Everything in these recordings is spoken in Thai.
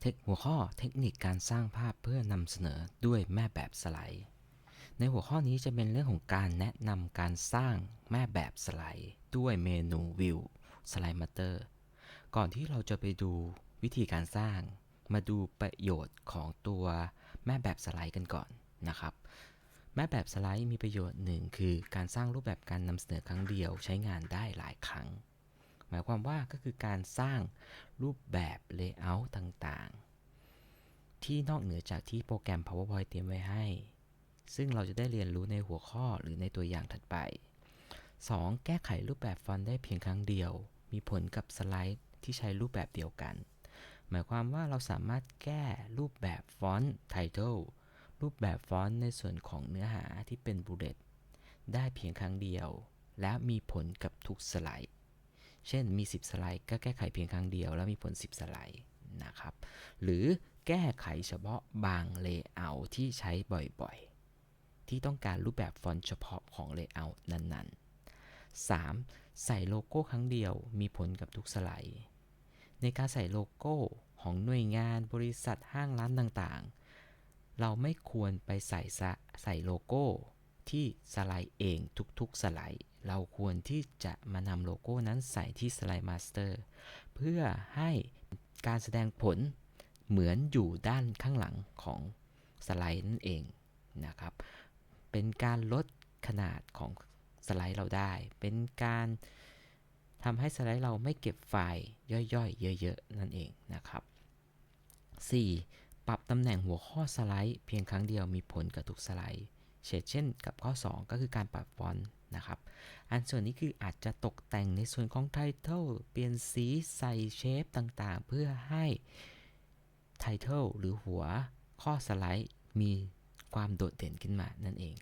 เทคหัวข้อเทคนิคการสร้างภาพเพื่อนำเสนอด้วยแม่แบบสไลด์ ในหัวข้อนี้จะเป็นเรื่องของการแนะนำการสร้างแม่แบบสไลด์ ด้วยเมนูวิวสไลด์มาเตอร์ก่อนที่เราจะไปดูวิธีการสร้าง มาดูประโยชน์ของตัวแม่แบบสไลด์กันก่อนนะครับ แม่แบบสไลด์มีประโยชน์หนึ่งคือการสร้างรูปแบบการนำเสนอครั้งเดียวใช้งานได้หลายครั้ง หมายความว่าก็คือการสร้างรูปแบบเลเยอร์ต่างๆ ที่นอกเหนือจากที่โปรแกรม PowerPoint เตรียมไว้ให้ ซึ่งเราจะได้เรียนรู้ในหัวข้อหรือในตัวอย่างถัดไป 2. แก้ไขรูปแบบฟอนต์ได้เพียงครั้งเดียว มีผลกับสไลด์ที่ใช้รูปแบบเดียวกัน หมายความว่าเราสามารถแก้รูปแบบฟอนต์ Title รูปแบบฟอนต์ในส่วนของเนื้อหาที่เป็นบูเลตได้เพียงครั้งเดียว และมีผลกับทุกสไลด์ เช่นมี 10 สไลด์ก็แก้ไขเพียงครั้งเดียว แล้วมีผล 10 สไลด์นะครับ หรือแก้ไขเฉพาะบางเลเยอร์ที่ใช้บ่อยๆ ที่ต้องการรูปแบบฟอนต์เฉพาะของเลเยอร์นั้นๆ 3. ใส่โลโก้ครั้งเดียวมีผลกับทุกสไลด์ ในการใส่โลโก้ของหน่วยงานบริษัทห้างร้านต่างๆ เราไม่ควรไปใส่ใส่โลโก้ที่สไลด์เองทุกๆสไลด์ เราควรที่จะมานำโลโก้นั้นใส่ที่สไลด์มาสเตอร์เพื่อให้การแสดงผลเหมือนอยู่ด้านข้างหลังของสไลด์นั่นเองนะครับ เป็นการลดขนาดของสไลด์เราได้ เป็นการทำให้สไลด์เราไม่เก็บไฟล์ย่อยๆ เยอะๆ นั่นเองนะครับ 4. ปรับตำแหน่งหัวข้อสไลด์ เพียงครั้งเดียวมีผลกับทุกสไลด์ เช่นกับข้อ 2 ก็คือการปรับฟอนต์ นะครับ อันส่วนนี้คืออาจจะตกแต่งในส่วนของไทเทลเปลี่ยนสีใส่เชฟต่างๆ เพื่อให้ไทเทลหรือหัวข้อสไลด์มีความโดดเด่นขึ้นมานั่นเอง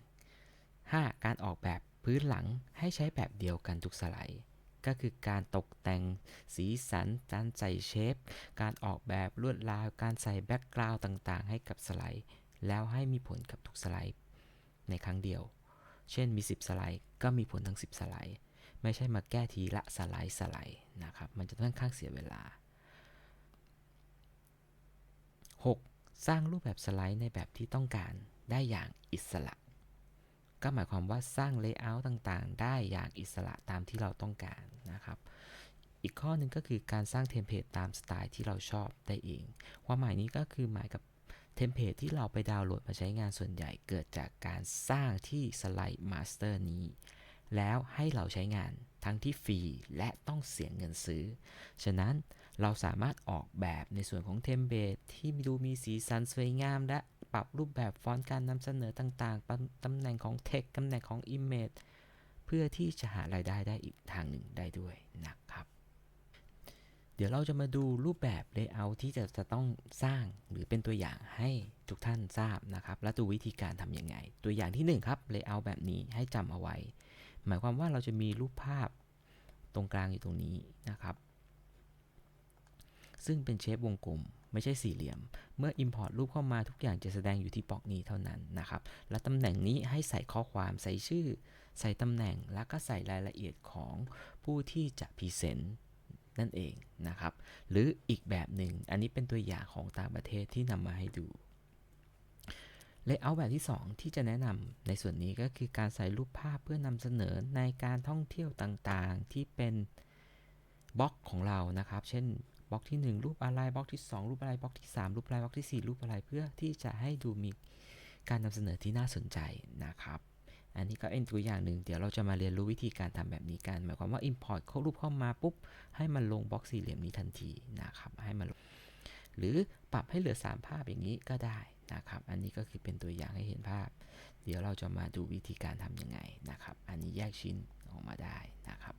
5. การออกแบบพื้นหลังให้ใช้แบบเดียวกันทุกสไลด์ก็คือการตกแต่งสีสัน การใส่เชฟ การออกแบบลวดลาย การใส่แบ็กกราวด์ต่างๆ ให้กับสไลด์ แล้วให้มีผลกับทุกสไลด์ในครั้งเดียว เช่นมี 10 สไลด์ก็มีผลทั้ง 10 สไลด์ ไม่ใช่มาแก้ทีละสไลด์สไลด์นะครับ มันจะค่อนข้างเสียเวลา 6. สร้างรูปแบบสไลด์ในแบบที่ต้องการได้อย่างอิสระ ก็หมายความว่าสร้างเลเยอร์ต่างๆ ได้อย่างอิสระตามที่เราต้องการนะครับอีกข้อหนึ่งก็คือการสร้างเทมเพลตตามสไตล์ที่เราชอบได้เอง ความหมายนี้ก็คือหมายกับ เทมเพลตที่เราไปดาวน์โหลดมาใช้งานส่วนใหญ่เกิดจากการสร้างที่สไลด์มาสเตอร์นี้ แล้วให้เราใช้งานทั้งที่ฟรีและต้องเสียเงินซื้อ ฉะนั้นเราสามารถออกแบบในส่วนของเทมเพลตที่ดูมีสีสันสวยงาม และปรับรูปแบบฟอนต์การนำเสนอต่างๆ ตำแหน่งของเทคตำแหน่งของ Image เพื่อที่จะหารายได้ได้อีกทางหนึ่งได้ด้วยนะครับ เดี๋ยวเราจะมาดูรูปแบบ Layout ที่จะจะต้องสร้างหรือเป็นตัวอย่างให้ทุกท่านทราบนะครับ และดูวิธีการทำยังไง ตัวอย่างที่ 1 ครับ Layout แบบนี้ให้จำเอาไว้ หมายความว่าเราจะมีรูปภาพตรงกลางอยู่ตรงนี้นะครับ ซึ่งเป็นเชฟวงกลมไม่ใช่สี่เหลี่ยม เมื่อ Import รูปเข้ามาทุกอย่างจะแสดงอยู่ที่บล็อกนี้เท่านั้นนะครับ และตำแหน่งนี้ให้ใส่ข้อความใส่ชื่อ ใส่ตำแหน่งแล้วก็ใส่รายละเอียดของผู้ที่จะพรีเซนต์ นั่นเองนะครับ หรืออีกแบบหนึ่ง อันนี้เป็นตัวอย่างของต่างประเทศที่นำมาให้ดูเลเยอร์แบบที่ 2 ที่จะแนะนำในส่วนนี้ก็คือการใส่รูปภาพเพื่อนำเสนอในการท่องเที่ยวต่างๆ ที่เป็นบล็อกของเรานะครับ เช่นบล็อกที่ 1 รูปอะไรบล็อกที่ 2 รูปอะไรบล็อกที่ 3 รูปอะไรบล็อกที่ 4 รูปอะไรเพื่อที่จะให้ดูมีการนำเสนอที่น่าสนใจนะครับ อันนี้ก็เป็นตัวอย่างหนึ่ง เดี๋ยวเราจะมาเรียนรู้วิธีการทำแบบนี้กัน หมายความว่า Import เข้ารูปเข้ามาปุ๊บ ให้มันลงบล็อกสี่เหลี่ยมนี้ทันทีนะครับ ให้มันหรือปรับให้เหลือ 3 ภาพอย่างนี้ก็ได้นะครับ อันนี้ก็คือเป็นตัวอย่างให้เห็นภาพ เดี๋ยวเราจะมาดูวิธีการทำยังไงนะครับ อันนี้แยกชิ้นออกมาได้นะครับ